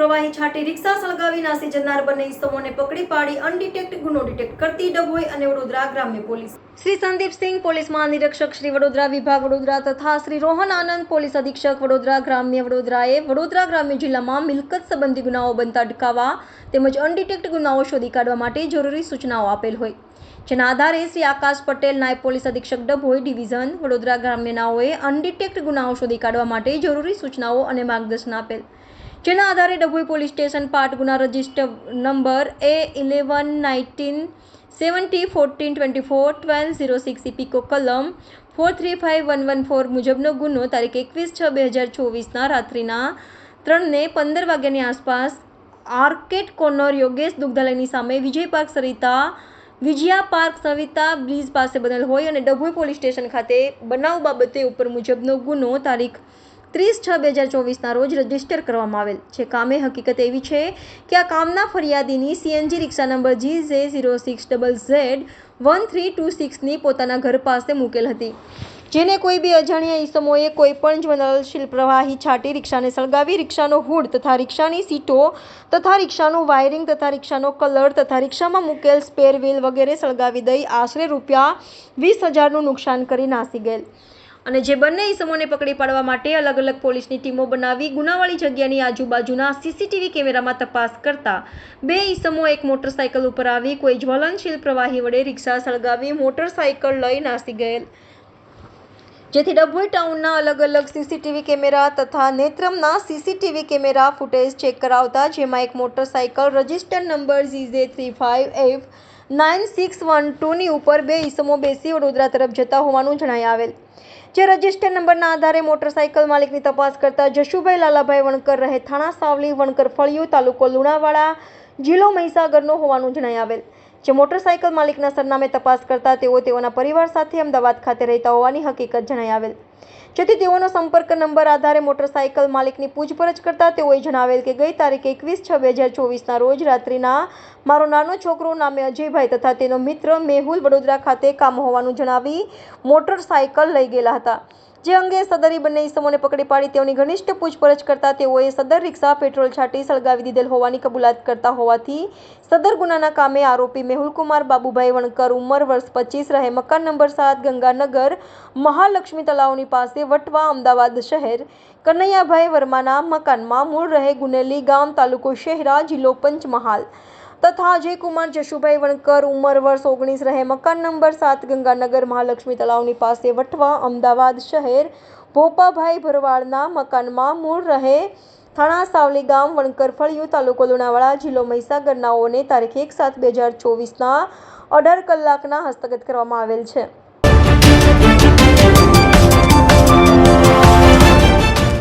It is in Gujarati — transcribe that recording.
છાંટી રિક્ષા સળગાવી નાસી જનાર બંને ઇસમોને પકડી પાડી અનડિટેક્ટ ગુનો ડિટેક્ટ કરતી ડભોઈ અને વડોદરા ગ્રામ્ય પોલીસ. શ્રી સંદીપસિંહ પોલીસ મહાનિરીક્ષક શ્રી વડોદરા વિભાગ વડોદરા તથા શ્રી રોહન આનંદ, પોલીસ અધિક્ષક વડોદરા ગ્રામ્ય વડોદરાએ વડોદરા ગ્રામ્ય જિલ્લામાં મિલકત સંબંધી ગુનાઓ બનતા અટકાવવા તેમજ અનડિટેક્ટ ગુનાઓ શોધી કાઢવા માટે જરૂરી સૂચનાઓ આપેલ હોય. જેના આધારે શ્રી આકાશ પટેલ નાયબ પોલીસ અધિક્ષક ડભોઈ ડિવિઝન વડોદરા ગ્રામ્યનાઓએ અનડિટેક્ટ ગુનાઓ શોધી કાઢવા માટે જરૂરી સૂચનાઓ અને માર્ગદર્શન આપેલ. જેના આધારે ડભોઈ પોલીસ સ્ટેશન પાટ ગુના register number A eleven nineteen seventy fourteen twenty four twelve zero six ઇપિકો કલમ four three five one one four મુજબનો ગુનો તારીખ એકવીસ છ બે હજાર ચોવીસના રાત્રિના ત્રણને પંદર વાગ્યાની આસપાસ આર્કેટ કોર્નર યોગેશ દુગ્ધાલયની સામે Vijay park Sarita Vijaya park Savita bridge પાસે બનેલ હોય અને ડભોઈ પોલીસ સ્ટેશન ખાતે બનાવ બાબતે ઉપર મુજબનો ગુનો તારીખ ત્રીસ છ બે હજાર ચોવીસના રોજ રજિસ્ટર કરવામાં આવેલ છે. કામે હકીકત એવી છે કે આ કામના ફરિયાદીની CNG rickshaw number G J zero six double Z one three two સિક્સની પોતાના ઘર પાસે મૂકેલ હતી. જેને કોઈ બી અજાણ્યા ઈસમોએ કોઈ પણ જ્વલનશીલ પ્રવાહી છાંટી રિક્ષાને સળગાવી રિક્ષાનો હુડ તથા રિક્ષાની સીટો તથા રિક્ષાનું વાયરિંગ તથા રિક્ષાનો કલર તથા રિક્ષામાં મૂકેલ સ્પેર વ્હીલ વગેરે સળગાવી દઈ આશરે રૂપિયા વીસ હજારનું નુકસાન કરી નાસી ગયેલ. અને જે બંને ઈસમોને પકડી પાડવા માટે અલગ અલગ પોલીસની ટીમો બનાવી ગુનાવાળી જગ્યાની આજુબાજુના સીસીટીવી કેમેરામાં તપાસ કરતા બે ઈસમો એક મોટરસાયકલ ઉપર આવી, કોઈ જ્વલનશીલ પ્રવાહી વડે રિક્ષા સળગાવી મોટરસાયકલ લઈ નાસી ગયેલ. જેથી ડભોઈ ટાઉનના અલગ અલગ સીસીટીવી કેમેરા તથા નેત્રમના સીસીટીવી કેમેરા ફૂટેજ ચેક કરાવતા, જેમાં એક motorcycle register number GJ three five F nine six one ટુની ઉપર બે ઈસમો બેસી વડોદરા તરફ જતા હોવાનું જણાઈ આવેલ. જે રજિસ્ટર નંબરના આધારે મોટરસાયકલ માલિકની તપાસ કરતા જશુભાઈ લાલાભાઈ વણકર રહે થાણા, સાવલી, વણકર, ફળિયું તાલુકો લુણાવાડા જિલ્લો મહીસાગરનો હોવાનું જણાઈ આવેલ. જે મોટરસાયકલ માલિકના સરનામે તપાસ કરતા તેઓ તેઓના પરિવાર સાથે અમદાવાદ ખાતે રહેતા હોવાની હકીકત જણાઈ આવેલ. જેથી તેઓનો સંપર્ક નંબર આધારે મોટરસાયકલ માલિકની પૂછપરછ કરતા તેઓએ જણાવેલ કે ગઈ તારીખ એકવીસ છ બે હજાર ચોવીસના રોજ રાત્રિના મારો નાનો છોકરો નામે અજયભાઈ તથા તેનો મિત્ર મેહુલ વડોદરા ખાતે કામ હોવાનું જણાવી મોટરસાયકલ લઈ ગયેલા હતા. જે અંગે સદરી બંને ઇસમોને પકડી પાડી તેઓની ઘનિષ્ઠ પૂછપરછ કરતા તેઓએ સદર રિક્ષા પેટ્રોલ છાંટી સળગાવી દીધેલ હોવાની કબૂલાત કરતા હોવાથી સદર ગુનાના કામે આરોપી મેહુલકુમાર બાબુભાઈ વણકર ઉંમર વર્ષ પચીસ રહે મકાન નંબર સાત ગંગાનગર મહાલક્ષ્મી તલાવની પાસે વટવા અમદાવાદ શહેર. કનૈયાભાઈ વર્માના મકાનમાં મૂળ રહે ગુનેલી ગામ તાલુકો શહેરા, જિલ્લો પંચમહાલ. તથા અજયકુમાર જશુભાઈ વણકર, ઉંમર વર્ષ ઓગણીસ રહે, મકાન નંબર સાત ગંગાનગર મહાલક્ષ્મી તળાવની પાસે વટવા અમદાવાદ શહેર. ભોપાભાઈ ભરવાડના મકાનમાં મૂળ રહે થાણા સાવલી ગામ વણકર ફળિયું તાલુકો લુણાવાડા, જિલ્લો મહીસાગરનાઓને તારીખ એક સાત બે હજાર ચોવીસના અઢાર કલાકના હસ્તગત કરવામાં આવેલ છે.